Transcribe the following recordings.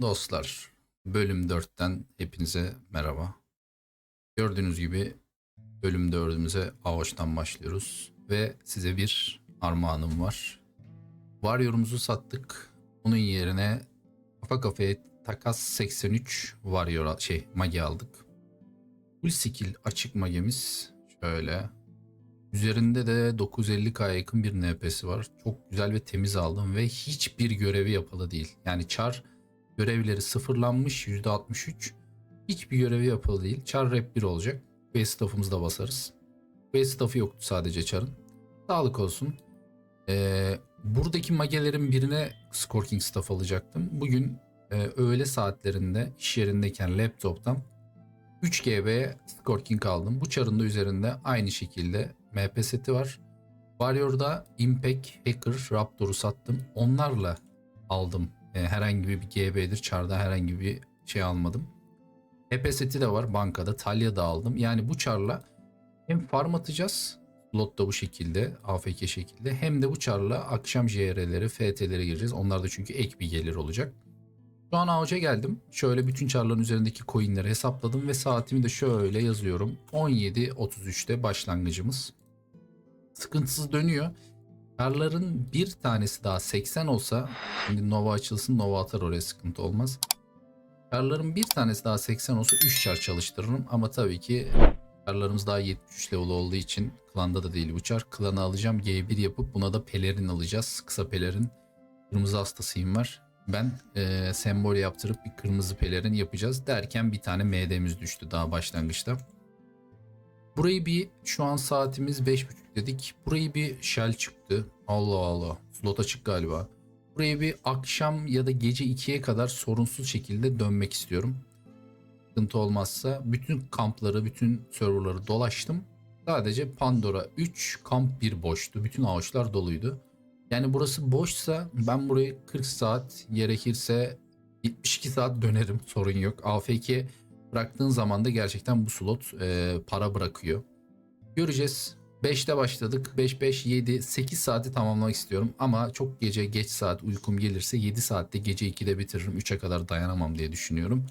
Dostlar, bölüm 4'ten hepinize merhaba. Gördüğünüz gibi bölüm 4'ümüze Avaç'tan başlıyoruz ve size bir armağanım var. Warrior'umuzu sattık. Onun yerine kafa kafaya takas 83 Warrior şey magi aldık. Full skill açık magemiz şöyle. Üzerinde de 950k yakın bir NP'si var. Çok güzel ve temiz aldım ve hiçbir görevi yapalı değil. Yani char görevleri sıfırlanmış %63. Hiçbir görevi yapalı değil. Char rap 1 olacak. Base staff'ımızı da basarız. Base staff'ı yoktu sadece Char'ın. Sağlık olsun. Ee, buradaki magelerin birine Scorking staff alacaktım. Bugün e, öğle saatlerinde iş yerindeyken laptop'tan 3 GB'ye Scorking aldım. Bu Char'ın da üzerinde aynı şekilde MP seti var. Warrior'da Impact, Hacker, Raptor'u sattım. Onlarla aldım. E, herhangi bir GB'dir. Char'da herhangi bir şey almadım. EP seti de var bankada. Talya da aldım. Yani bu char'la hem farm atacağız. Slot da bu şekilde. AFK şekilde. Hem de bu char'la akşam JR'leri, FT'lere gireceğiz. Onlar da çünkü ek bir gelir olacak. Şu an avuca geldim. Şöyle bütün char'ların üzerindeki coinleri hesapladım ve saatimi de şöyle yazıyorum. 17.33'te başlangıcımız. Sıkıntısız dönüyor. Karların bir tanesi daha 80 olsa şimdi Nova açılsın Nova atar oraya sıkıntı olmaz. Karların bir tanesi daha 80 olsa 3 çar çalıştırırım ama tabii ki karlarımız daha 73 level olduğu için klanda da değil bu çar. Klanı alacağım G1 yapıp buna da pelerin alacağız. Kısa pelerin. Kırmızı hastasıyım var. Ben eee sembol yaptırıp bir kırmızı pelerin yapacağız derken bir tane MD'miz düştü daha başlangıçta. Burayı bir şu an saatimiz 5.30 dedik. Burayı bir shell çıktı. Allah Allah. Slot açık galiba. Burayı bir akşam ya da gece 2'ye kadar sorunsuz şekilde dönmek istiyorum. Sıkıntı olmazsa bütün kampları, bütün serverları dolaştım. Sadece Pandora 3, kamp 1 boştu. Bütün ağaçlar doluydu. Yani burası boşsa ben burayı 40 saat gerekirse 72 saat dönerim sorun yok. AFK bıraktığın zaman da gerçekten bu slot e, para bırakıyor. Göreceğiz. 5'te başladık. 5, 5, 7, 8 saati tamamlamak istiyorum. Ama çok gece geç saat uykum gelirse 7 saatte gece 2'de bitiririm. 3'e kadar dayanamam diye düşünüyorum.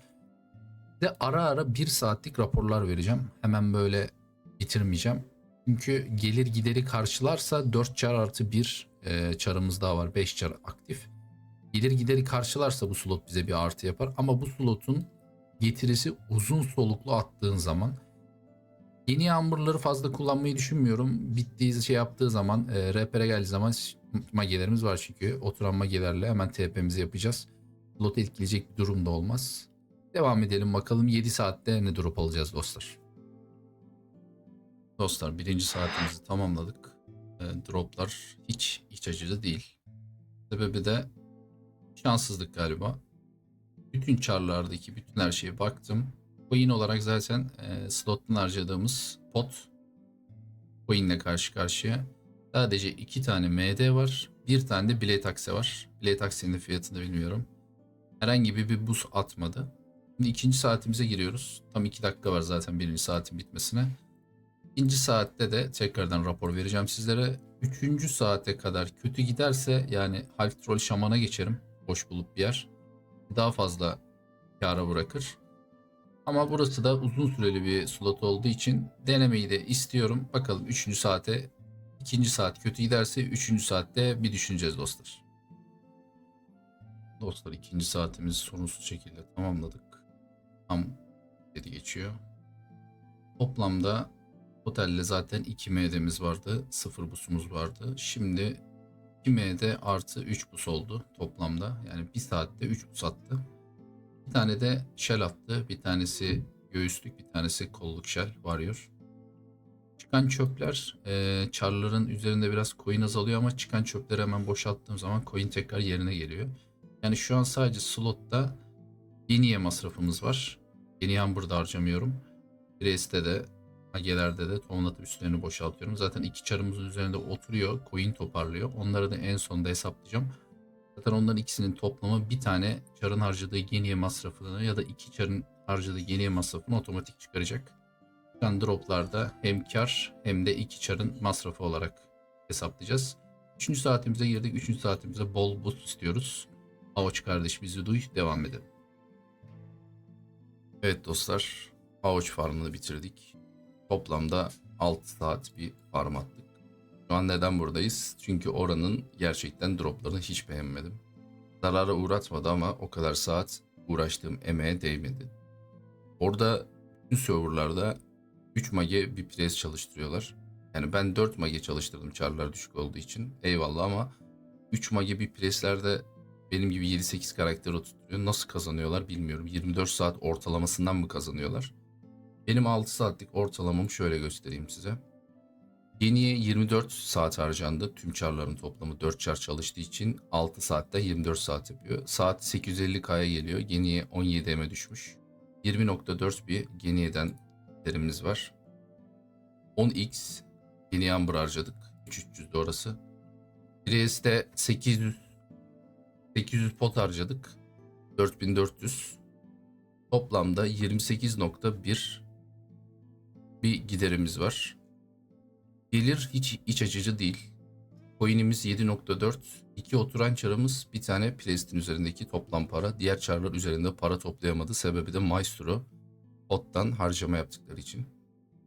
De ara ara 1 saatlik raporlar vereceğim. Hemen böyle bitirmeyeceğim. Çünkü gelir gideri karşılarsa 4 çar artı 1 e, çarımız daha var. 5 çar aktif. Gelir gideri karşılarsa bu slot bize bir artı yapar. Ama bu slotun getirisi uzun soluklu attığın zaman Yeni yağmurları fazla kullanmayı düşünmüyorum. Bittiği şey yaptığı zaman, e, rehbere geldiği zaman magelerimiz var çünkü. Oturan magelerle hemen TP'mizi yapacağız. Lot etkileyecek bir durum da olmaz. Devam edelim bakalım 7 saatte ne drop alacağız dostlar. Dostlar birinci saatimizi tamamladık. E, droplar hiç iç açıcı değil. Sebebi de şanssızlık galiba. Bütün charlardaki bütün her şeye baktım. Coin olarak zaten e, slottan harcadığımız pot coinle karşı karşıya. Sadece iki tane MD var. Bir tane de Blade Axe var. Blade Axe'nin fiyatını bilmiyorum. Herhangi bir, bir buz atmadı. Şimdi ikinci saatimize giriyoruz. Tam iki dakika var zaten birinci saatin bitmesine. İkinci saatte de tekrardan rapor vereceğim sizlere. Üçüncü saate kadar kötü giderse yani Half Troll Şaman'a geçerim. Boş bulup bir yer. Daha fazla kâra bırakır. Ama burası da uzun süreli bir slot olduğu için denemeyi de istiyorum. Bakalım 3. saate 2. saat kötü giderse 3. saatte bir düşüneceğiz dostlar. Dostlar 2. saatimizi sorunsuz şekilde tamamladık. Tam dedi geçiyor. Toplamda otelde zaten 2 MD'miz vardı. 0 busumuz vardı. Şimdi 2 MD artı 3 bus oldu toplamda. Yani 1 saatte 3 bus attı. Bir tane de shell attı. Bir tanesi göğüslük, bir tanesi kolluk shell varıyor. Çıkan çöpler e, çarların üzerinde biraz coin azalıyor ama çıkan çöpleri hemen boşalttığım zaman coin tekrar yerine geliyor. Yani şu an sadece slotta yeniye masrafımız var. Yeni hamburda harcamıyorum. Grace'de de Magelerde de tohumlatıp üstlerini boşaltıyorum. Zaten iki çarımızın üzerinde oturuyor. Coin toparlıyor. Onları da en sonda hesaplayacağım. Zaten onların ikisinin toplamı bir tane çarın harcadığı geniye masrafını ya da iki çarın harcadığı geniye masrafını otomatik çıkaracak. Çıkan droplarda hem kar hem de iki çarın masrafı olarak hesaplayacağız. Üçüncü saatimize girdik. Üçüncü saatimize bol boost istiyoruz. Avaç kardeş bizi duy. Devam edelim. Evet dostlar, havuç farmını bitirdik. Toplamda 6 saat bir farm attık. Şu an neden buradayız? Çünkü oranın gerçekten droplarını hiç beğenmedim. Zarara uğratmadı ama o kadar saat uğraştığım emeğe değmedi. Orada bütün serverlarda 3 mage bir pres çalıştırıyorlar. Yani ben 4 mage çalıştırdım çarlar düşük olduğu için. Eyvallah ama 3 mage bir preslerde benim gibi 7-8 karakter oturtuyor. Nasıl kazanıyorlar bilmiyorum. 24 saat ortalamasından mı kazanıyorlar? Benim 6 saatlik ortalamamı şöyle göstereyim size. Yeniye 24 saat harcandı. Tüm çarların toplamı 4 çar çalıştığı için 6 saatte 24 saat yapıyor. Saat 850K'ya geliyor. Geniye 17M'e düşmüş. 20.4 bir Geniye'den derimiz var. 10x Geniye Amber harcadık. 3300 de orası. Priest'te 800 800 pot harcadık. 4400. Toplamda 28.1 bir giderimiz var. Gelir hiç iç açıcı değil. Coin'imiz 7.4. iki oturan çarımız bir tane Priest'in üzerindeki toplam para. Diğer çarlar üzerinde para toplayamadı. Sebebi de Maestro pottan harcama yaptıkları için.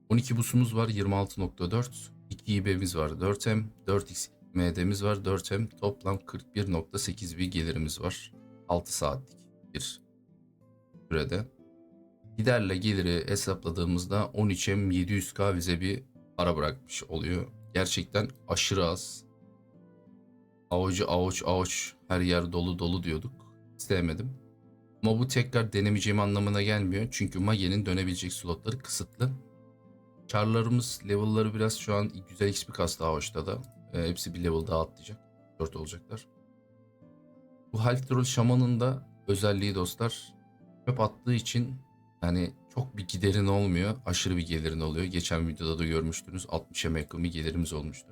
12 busumuz var 26.4. 2 IB'miz var 4M. 4X MD'miz var 4M. Toplam 41.8 bir gelirimiz var. 6 saatlik bir sürede. Giderle geliri hesapladığımızda 13M 700K bize bir para bırakmış oluyor. Gerçekten aşırı az. Avucu avuç avuç her yer dolu dolu diyorduk. Sevmedim. Ama bu tekrar denemeyeceğim anlamına gelmiyor. Çünkü Mage'nin dönebilecek slotları kısıtlı. Char'larımız level'ları biraz şu an güzel XP kastı Avuç'ta da. E, hepsi bir level daha atlayacak. 4 olacaklar. Bu Haltrol Şaman'ın da özelliği dostlar. Çöp attığı için yani çok bir giderin olmuyor. Aşırı bir gelirin oluyor. Geçen videoda da görmüştünüz. 60'a yakın bir gelirimiz olmuştu.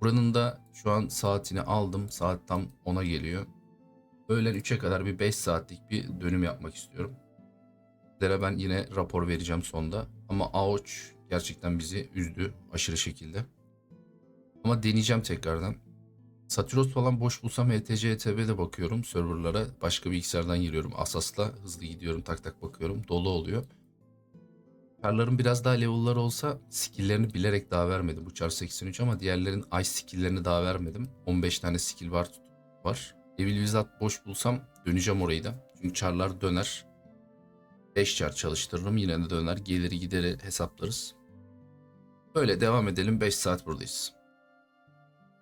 Buranın da şu an saatini aldım. Saat tam 10'a geliyor. Öğlen 3'e kadar bir 5 saatlik bir dönüm yapmak istiyorum. Sizlere ben yine rapor vereceğim sonda. Ama Aoç gerçekten bizi üzdü aşırı şekilde. Ama deneyeceğim tekrardan. Satiros falan boş bulsam HTC, ETB'de bakıyorum serverlara. Başka bilgisayardan giriyorum. Asas'la hızlı gidiyorum tak tak bakıyorum. Dolu oluyor. Çarların biraz daha level'ları olsa skill'lerini bilerek daha vermedim. Bu çar 83 ama diğerlerin ice skill'lerini daha vermedim. 15 tane skill var. var. Devil Wizard boş bulsam döneceğim orayı da. Çünkü çarlar döner. 5 çar çalıştırırım yine de döner. Geliri gideri hesaplarız. Böyle devam edelim. 5 saat buradayız.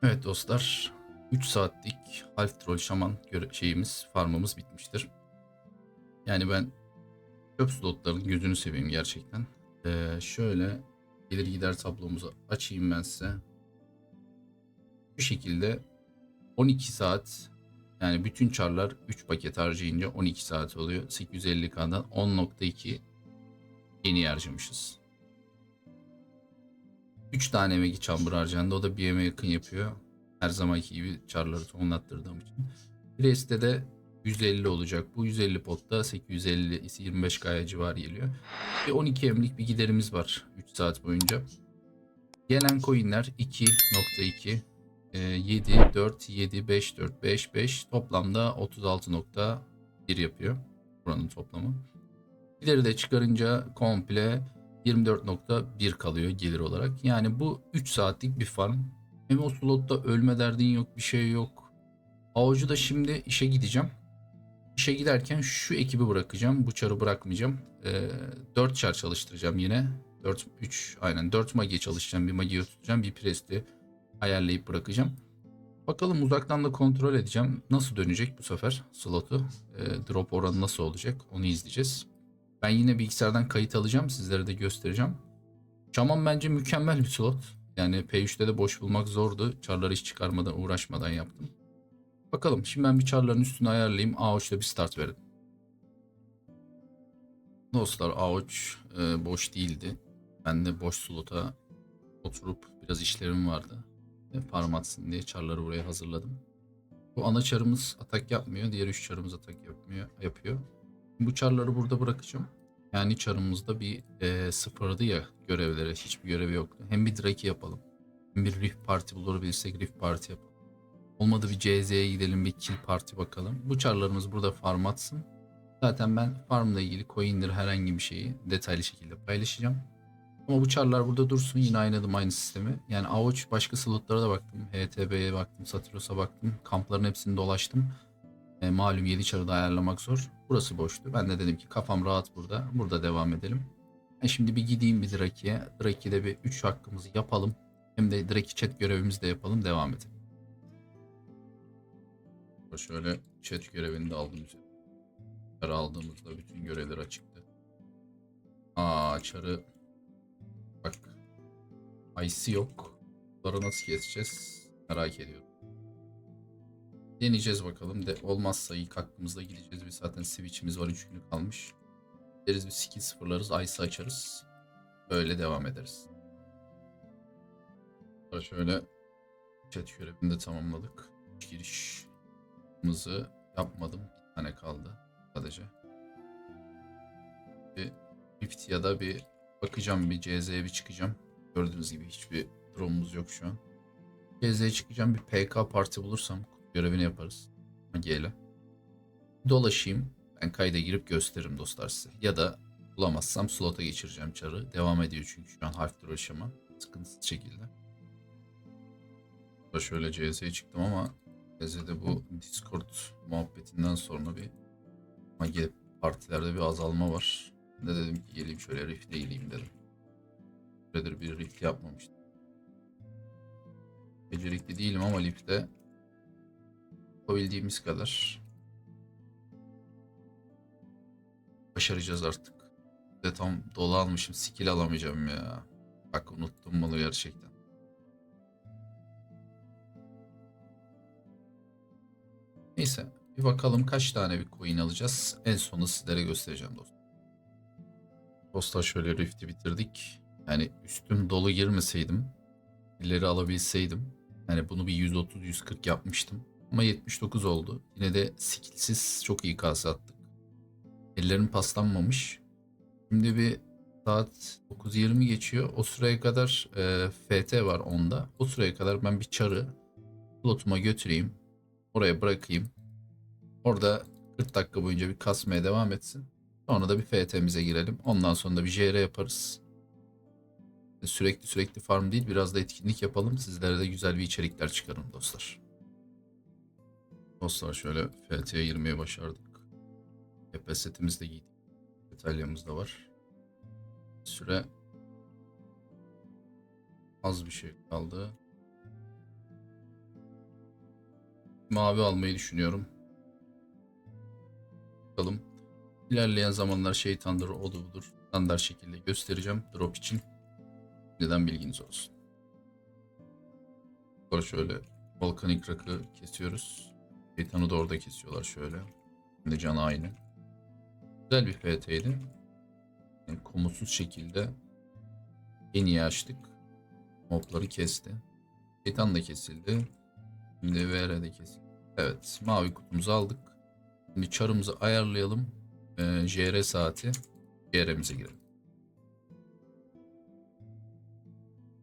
Evet dostlar 3 saatlik Half Troll Şaman şeyimiz farmımız bitmiştir. Yani ben çöp slotların gözünü seveyim gerçekten. Ee, şöyle gelir gider tablomuzu açayım ben size. Bu şekilde 12 saat yani bütün çarlar 3 paket harcayınca 12 saat oluyor. 850K'dan 10.2 yeni harcamışız. 3 tane emeği chamber harcandı. O da bir emeğe yakın yapıyor. Her zamanki gibi çarları tonlattırdığım için. Priest'te de 150 olacak. Bu 150 potta 850 25K'ya civar geliyor. Ve 12 emlik bir giderimiz var 3 saat boyunca. Gelen coinler 2.2 e, 7, 4, 7, 5, 4, 5, 5 toplamda 36.1 yapıyor. Buranın toplamı. Gideri de çıkarınca komple 24.1 kalıyor gelir olarak. Yani bu 3 saatlik bir farm. Hem o slotta ölme derdin yok bir şey yok. Avucu da şimdi işe gideceğim. İşe giderken şu ekibi bırakacağım. Bu çarı bırakmayacağım. Ee, 4 çar çalıştıracağım yine. 4, 3 aynen 4 magi çalışacağım. Bir magi tutacağım. Bir presti ayarlayıp bırakacağım. Bakalım uzaktan da kontrol edeceğim. Nasıl dönecek bu sefer slotu? Ee, drop oranı nasıl olacak? Onu izleyeceğiz. Ben yine bilgisayardan kayıt alacağım. Sizlere de göstereceğim. Şaman bence mükemmel bir slot. Yani P3'te de boş bulmak zordu. Çarları hiç çıkarmadan uğraşmadan yaptım. Bakalım şimdi ben bir çarların üstünü ayarlayayım. Aoç'la bir start verin. Dostlar Aoç e, boş değildi. Ben de boş slota oturup biraz işlerim vardı. E, farm atsın diye çarları buraya hazırladım. Bu ana çarımız atak yapmıyor. Diğer üç çarımız atak yapmıyor, yapıyor. Bu çarları burada bırakacağım. Yani çarımızda bir e, sıfırdı ya görevlere. Hiçbir görevi yoktu. Hem bir Draki yapalım. Hem bir Rift Party bulabilirsek Rift Party yapalım. Olmadı bir CZ'ye gidelim bir Kill Party bakalım. Bu çarlarımız burada farm atsın. Zaten ben farmla ilgili coin'dir herhangi bir şeyi detaylı şekilde paylaşacağım. Ama bu çarlar burada dursun. Yine aynadım aynı sistemi. Yani Avuç başka slotlara da baktım. HTB'ye baktım. Satyros'a baktım. Kampların hepsini dolaştım. E, malum 7 çarı da ayarlamak zor. Burası boştu. Ben de dedim ki kafam rahat burada. Burada devam edelim. Ben şimdi bir gideyim bir Draki'ye. Draki'de bir 3 hakkımızı yapalım. Hem de Draki chat görevimizi de yapalım. Devam edelim. Şöyle chat görevini de aldım. Çarı aldığımızda bütün görevler açıktı. Aa çarı bak IC yok. Bunları nasıl keseceğiz? Merak ediyorum. Deneyeceğiz bakalım. De olmazsa ilk hakkımızda gideceğiz. Bir zaten switch'imiz var 3 günü kalmış. Deriz bir skill sıfırlarız. Ice açarız. Böyle devam ederiz. Sonra Şöyle chat görevini de tamamladık. Girişimizi yapmadım. Bir tane kaldı sadece. Bir Rift ya da bir bakacağım bir CZ'ye bir çıkacağım. Gördüğünüz gibi hiçbir drone'umuz yok şu an. CZ'ye çıkacağım bir PK parti bulursam görevini yaparız. GL. Dolaşayım. Ben kayda girip gösteririm dostlar size. Ya da bulamazsam slota geçireceğim çarı. Devam ediyor çünkü şu an harf aşama. Sıkıntısız şekilde. Da Şöyle CS'ye çıktım ama CS'de bu Discord muhabbetinden sonra bir Mage partilerde bir azalma var. De dedim ki geleyim şöyle Rift'e gireyim dedim. Süredir bir Rift yapmamıştım. Becerikli değilim ama Rift'te yapabildiğimiz kadar başaracağız artık. De tam dolu almışım. Skill alamayacağım ya. Bak unuttum bunu gerçekten. Neyse. Bir bakalım kaç tane bir coin alacağız. En sonu sizlere göstereceğim dostlar. Dostlar şöyle Rift'i bitirdik. Yani üstüm dolu girmeseydim. ileri alabilseydim. Yani bunu bir 130-140 yapmıştım. Ama 79 oldu. Yine de skillsiz çok iyi kase attık. Ellerim paslanmamış. Şimdi bir saat 9.20 geçiyor. O sıraya kadar e, FT var onda. O sıraya kadar ben bir çarı slotuma götüreyim. Oraya bırakayım. Orada 40 dakika boyunca bir kasmaya devam etsin. Sonra da bir FT'mize girelim. Ondan sonra da bir JR yaparız. Sürekli sürekli farm değil biraz da etkinlik yapalım. Sizlere de güzel bir içerikler çıkarın dostlar. Dostlar şöyle FT'ye girmeye başardık. Tepe setimizi de giydik. Detalyamız da var. Süre az bir şey kaldı. Mavi almayı düşünüyorum. Bakalım. İlerleyen zamanlar şeytandır, odur budur. Standart şekilde göstereceğim drop için. Neden bilginiz olsun. Sonra şöyle volkanik rakı kesiyoruz. Şeytanı da orada kesiyorlar şöyle. Şimdi canı aynı. Güzel bir FT'ydi. Yani komutsuz şekilde en iyi açtık. Mobları kesti. Şeytan da kesildi. Şimdi VR de kesildi. Evet mavi kutumuzu aldık. Şimdi çarımızı ayarlayalım. Ee, JR saati. JR'mize girelim.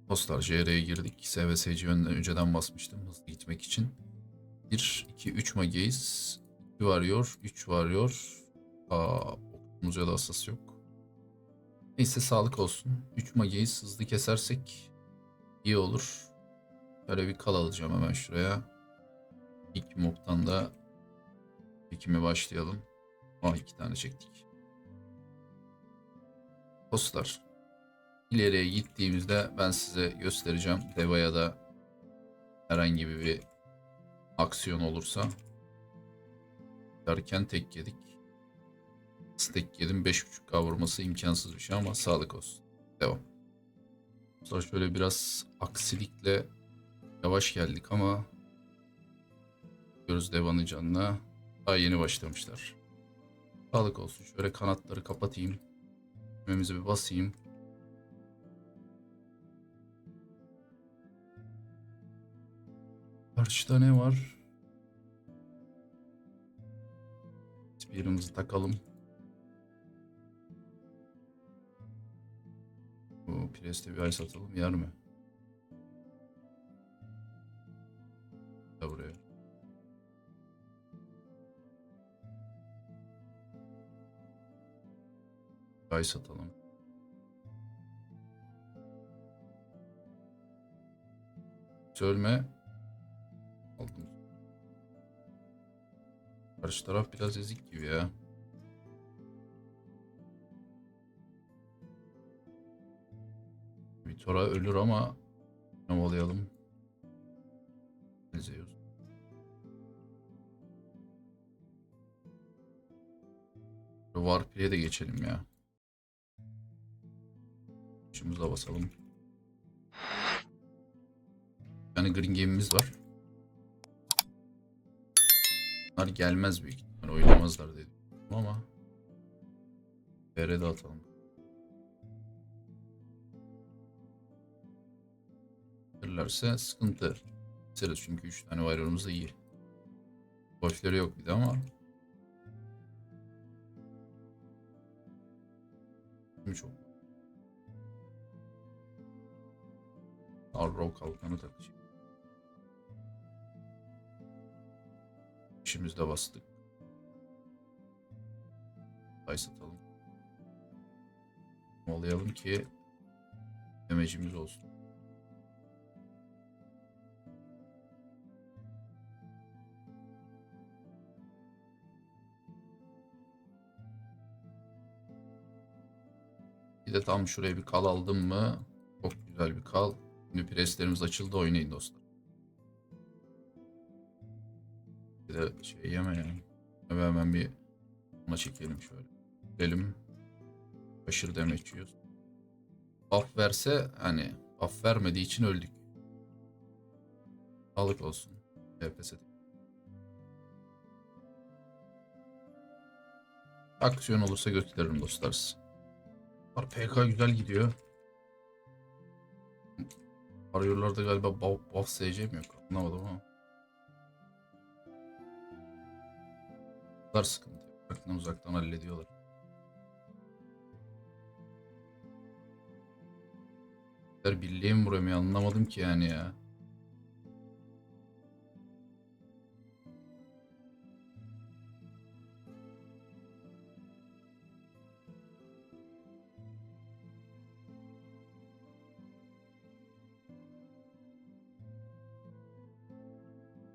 Dostlar JR'ye girdik. SVSC önceden basmıştım hızlı gitmek için. 1, 2, 3 Mageyiz. 2 varıyor, 3 varıyor. Aa, okumuz ya da asas yok. Neyse sağlık olsun. 3 Mageyiz hızlı kesersek iyi olur. Böyle bir kal alacağım hemen şuraya. İlk mob'tan da çekime başlayalım. Ah iki tane çektik. Dostlar. ileriye gittiğimizde ben size göstereceğim. Deva ya da herhangi bir aksiyon olursa. Derken tek yedik. Stack yedim. 5.5K vurması imkansız bir şey ama sağlık olsun. Devam. Sonra şöyle biraz aksilikle yavaş geldik ama Görüyoruz Deva'nın canına. Daha yeni başlamışlar. Sağlık olsun. Şöyle kanatları kapatayım. Düğmemize bir basayım. Karşıda ne var? Birimizi takalım. Bu Priest'e bir ay satalım yer mi? Da buraya. Çay satalım. Sölme. Aldım. Karşı taraf biraz ezik gibi ya. Vitora ölür ama havalayalım. Zeus. Warpi'ye de geçelim ya. Şumuza basalım. Yani green game'imiz var. Bunlar gelmez büyük ihtimal. Oynamazlar dedim ama BR'de atalım. Gelirlerse sıkıntı. Biteriz çünkü 3 tane varyorumuz da iyi. Golfleri yok bir de ama Şimdi çok Arrow kalkanı takacağım. İşimizde bastık. Ay satalım. Olayalım ki demecimiz olsun. Bir de tam şuraya bir kal aldım mı? Çok güzel bir kal. Şimdi preslerimiz açıldı oynayın dostlar. De şey yeme ya. Hemen, hemen bir ona çekelim şöyle. Gidelim. Aşırı demek yiyoruz. Buff verse hani buff vermediği için öldük. Sağlık olsun. FPS Aksiyon olursa gösteririm dostlar PK güzel gidiyor. Arıyorlarda galiba buff, buff SC mi yok? Anlamadım ama. Bunlar sıkıntı. Uzaktan uzaktan hallediyorlar. Birliğe mi vuramıyor anlamadım ki yani ya.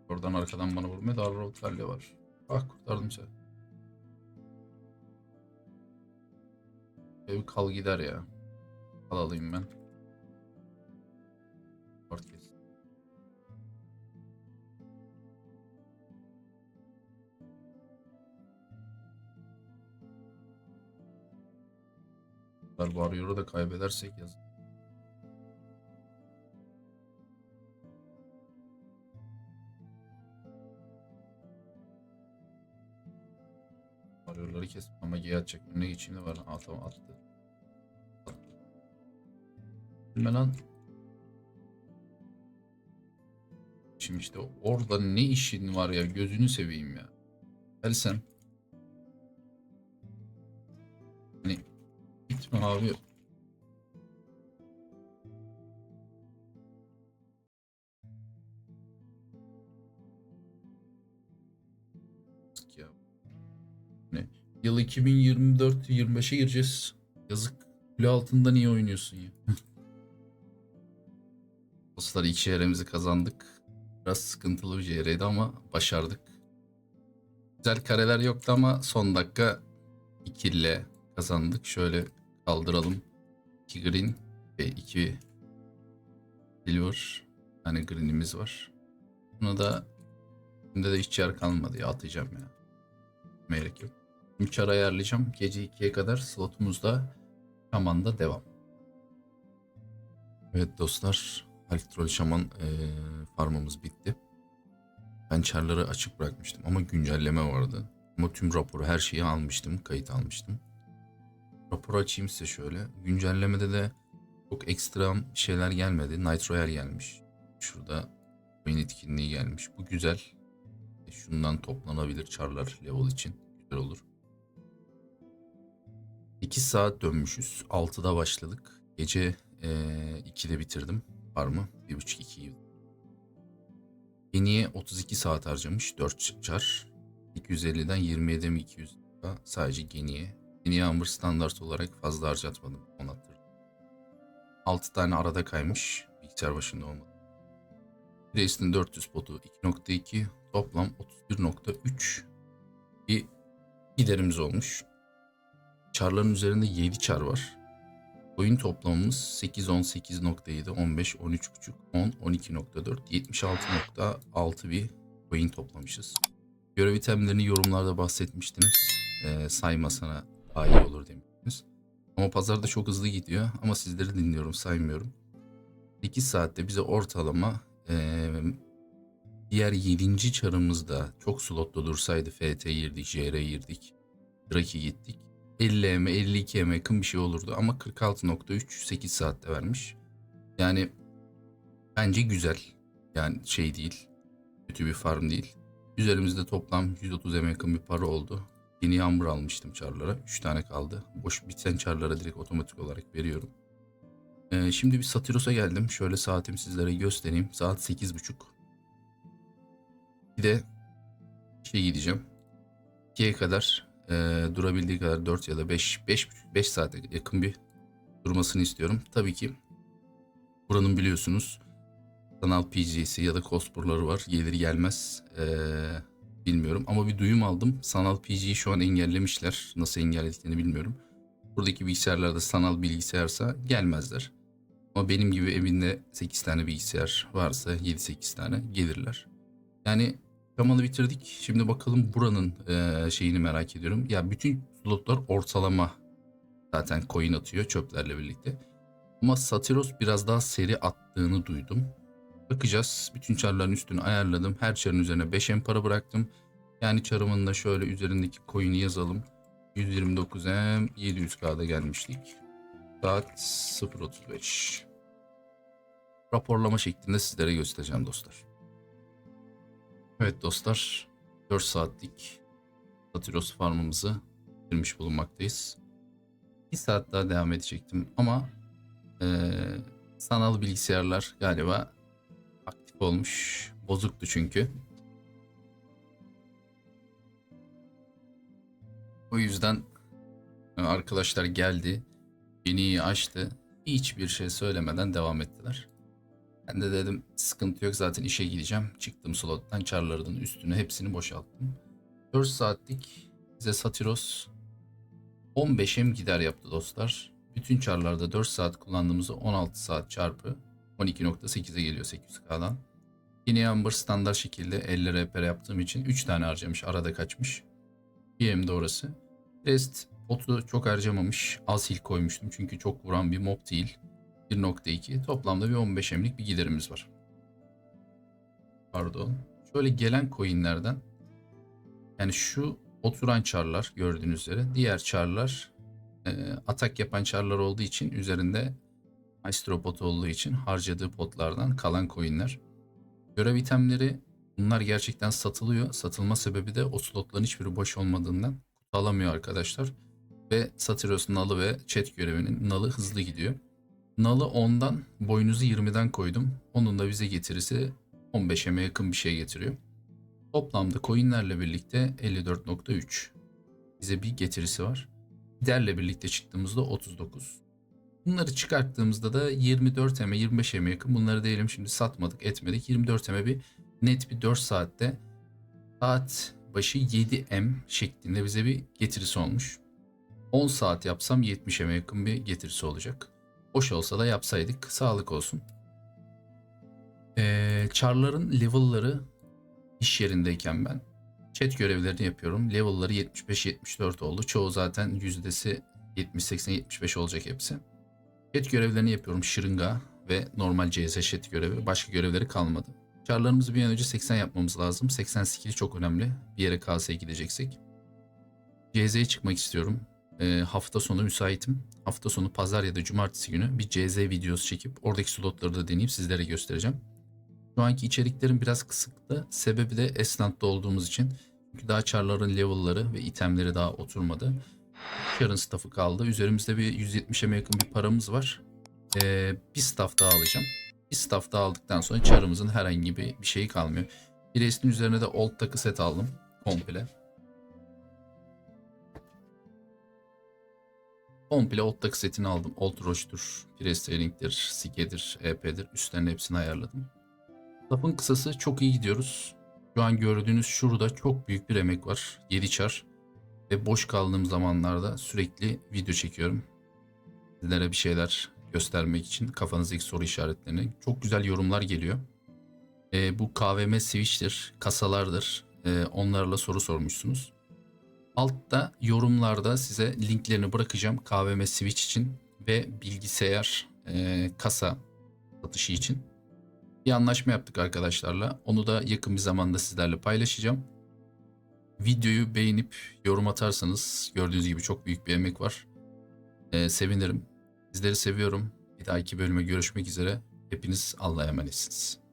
Oradan arkadan bana vurmuyor da Arrow Talya var. Ah kurtardım seni. Ev kal gider ya. Kal alayım ben. Kes. Warrior'u da kaybedersek yazık. Warrior'ları kes ama G atacak. Önüne geçeyim de var. Aa tamam attı. Attı. Bilme lan. Şimdi işte orada ne işin var ya gözünü seveyim ya. Gel sen. Hani gitme abi. Ya. Yıl 2024-25'e gireceğiz. Yazık. Kule altında niye oynuyorsun ya? Dostlar ilk şehrimizi kazandık. Biraz sıkıntılı bir CR'ydi ama başardık. Güzel kareler yoktu ama son dakika 2 ile kazandık. Şöyle kaldıralım. 2 green ve 2 silver. Yani green'imiz var. Buna da şimdi de hiç yer kalmadı ya atacağım ya. Gerek yok. 3 ara ayarlayacağım. Gece 2'ye kadar slotumuzda Şaman'da devam. Evet dostlar. Altrol Şaman eee farmımız bitti. Ben çarları açık bırakmıştım ama güncelleme vardı. Ama tüm raporu her şeyi almıştım. Kayıt almıştım. Raporu açayım size şöyle. Güncellemede de çok ekstra şeyler gelmedi. Night Royale gelmiş. Şurada oyun etkinliği gelmiş. Bu güzel. E, Şundan toplanabilir çarlar level için. Güzel olur. 2 saat dönmüşüz. 6'da başladık. Gece eee 2'de bitirdim farmı. 1.5-2 gibi. Yeniye 32 saat harcamış 4 çar. 250'den 27 mi 200 sadece Geni'ye Yeni Yağmur standart olarak fazla harcatmadım. Hatırlıyorum. 6 tane arada kaymış. Bilgisayar başında olmadı. Reis'in 400 potu 2.2 toplam 31.3 bir giderimiz olmuş. Çarların üzerinde 7 çar var. Oyun toplamımız 8, 18.7, 15, 13.5, 10, 12.4, 76.6 bir oyun toplamışız. Görev itemlerini yorumlarda bahsetmiştiniz. Ee, saymasana daha iyi olur demiştiniz. Ama pazarda çok hızlı gidiyor ama sizleri dinliyorum saymıyorum. 8 saatte bize ortalama ee, diğer 7. çarımızda çok slotlu dursaydı FT girdik, JR girdik, Draki gittik. 50 M, 52 M yakın bir şey olurdu ama 46.3 8 saatte vermiş. Yani bence güzel. Yani şey değil. Kötü bir farm değil. Üzerimizde toplam 130 M yakın bir para oldu. Yeni yağmur almıştım çarlara. 3 tane kaldı. Boş biten çarlara direkt otomatik olarak veriyorum. Ee, şimdi bir Satiros'a geldim. Şöyle saatimi sizlere göstereyim. Saat 8.30. Bir de şey gideceğim. 2'ye kadar e, durabildiği kadar 4 ya da 5 5 5 saate yakın bir durmasını istiyorum. Tabii ki buranın biliyorsunuz sanal PG'si ya da cospurları var. Gelir gelmez e, bilmiyorum ama bir duyum aldım. Sanal PG'yi şu an engellemişler. Nasıl engellediklerini bilmiyorum. Buradaki bilgisayarlarda sanal bilgisayarsa gelmezler. Ama benim gibi evinde 8 tane bilgisayar varsa 7-8 tane gelirler. Yani Kamalı bitirdik. Şimdi bakalım buranın eee, şeyini merak ediyorum. Ya bütün slotlar ortalama zaten coin atıyor çöplerle birlikte. Ama Satiros biraz daha seri attığını duydum. Bakacağız. Bütün çarların üstünü ayarladım. Her çarın üzerine 5 em para bıraktım. Yani çarımın da şöyle üzerindeki coin'i yazalım. 129 em 700k'da gelmiştik. Saat 0.35. Raporlama şeklinde sizlere göstereceğim dostlar. Evet dostlar 4 saatlik Satiros farmımızı bitirmiş bulunmaktayız. 1 saat daha devam edecektim ama eee, sanal bilgisayarlar galiba aktif olmuş. Bozuktu çünkü. O yüzden e, arkadaşlar geldi. Beni açtı. Hiçbir şey söylemeden devam ettiler. Ben de dedim sıkıntı yok zaten işe gideceğim. Çıktım slottan çarlarının üstünü hepsini boşalttım. 4 saatlik bize Satiros 15'em gider yaptı dostlar. Bütün çarlarda 4 saat kullandığımızda 16 saat çarpı 12.8'e geliyor 800K'dan. Yine Amber standart şekilde 50 reper yaptığım için 3 tane harcamış arada kaçmış. PM de orası. Rest potu çok harcamamış. Az hil koymuştum çünkü çok vuran bir mob değil. 1.2 toplamda bir 15 emlik bir giderimiz var. Pardon. Şöyle gelen coinlerden yani şu oturan çarlar gördüğünüz üzere diğer çarlar e, atak yapan çarlar olduğu için üzerinde Maestro pot olduğu için harcadığı potlardan kalan coinler. Görev itemleri bunlar gerçekten satılıyor. Satılma sebebi de o slotların hiçbiri boş olmadığından kutu alamıyor arkadaşlar. Ve Satyros nalı ve chat görevinin nalı hızlı gidiyor. Nalı 10'dan boynuzu 20'den koydum. Onun da bize getirisi 15'e yakın bir şey getiriyor. Toplamda coinlerle birlikte 54.3. Bize bir getirisi var. Giderle birlikte çıktığımızda 39. Bunları çıkarttığımızda da 24 eme 25 eme yakın. Bunları diyelim şimdi satmadık etmedik. 24 eme bir net bir 4 saatte saat başı 7 m şeklinde bize bir getirisi olmuş. 10 saat yapsam 70 eme yakın bir getirisi olacak. Boş olsa da yapsaydık sağlık olsun. Ee, çarların level'ları iş yerindeyken ben chat görevlerini yapıyorum. Level'ları 75-74 oldu. Çoğu zaten yüzdesi 70-80-75 olacak hepsi. Chat görevlerini yapıyorum. Şırınga ve normal CS chat görevi. Başka görevleri kalmadı. Çarlarımızı bir an önce 80 yapmamız lazım. 80 skill'i çok önemli. Bir yere KS'ye gideceksek. CZ'ye çıkmak istiyorum. Ee, hafta sonu müsaitim. Hafta sonu pazar ya da cumartesi günü bir CZ videosu çekip oradaki slotları da deneyip sizlere göstereceğim. Şu anki içeriklerim biraz kısıtlı. Sebebi de Esnant'ta olduğumuz için. Çünkü daha çarların level'ları ve itemleri daha oturmadı. Yarın staff'ı kaldı. Üzerimizde bir 170'e yakın bir paramız var. Ee, bir staff daha alacağım. Bir staff daha aldıktan sonra çarımızın herhangi bir, bir şeyi kalmıyor. Bireysinin üzerine de old takı set aldım. Komple. Komple Ottaki setini aldım. Old Roche'dur, Prestaring'dir, Sike'dir, EP'dir. Üstlerine hepsini ayarladım. Lafın kısası çok iyi gidiyoruz. Şu an gördüğünüz şurada çok büyük bir emek var. 7 çar. Ve boş kaldığım zamanlarda sürekli video çekiyorum. Sizlere bir şeyler göstermek için kafanızdaki soru işaretlerini. Çok güzel yorumlar geliyor. E, bu KVM switch'tir, kasalardır. E, onlarla soru sormuşsunuz. Altta yorumlarda size linklerini bırakacağım KVM switch için ve bilgisayar e, kasa satışı için. Bir anlaşma yaptık arkadaşlarla. Onu da yakın bir zamanda sizlerle paylaşacağım. Videoyu beğenip yorum atarsanız gördüğünüz gibi çok büyük bir emek var. E, sevinirim. Sizleri seviyorum. Bir dahaki bölüme görüşmek üzere. Hepiniz Allah'a emanetsiniz.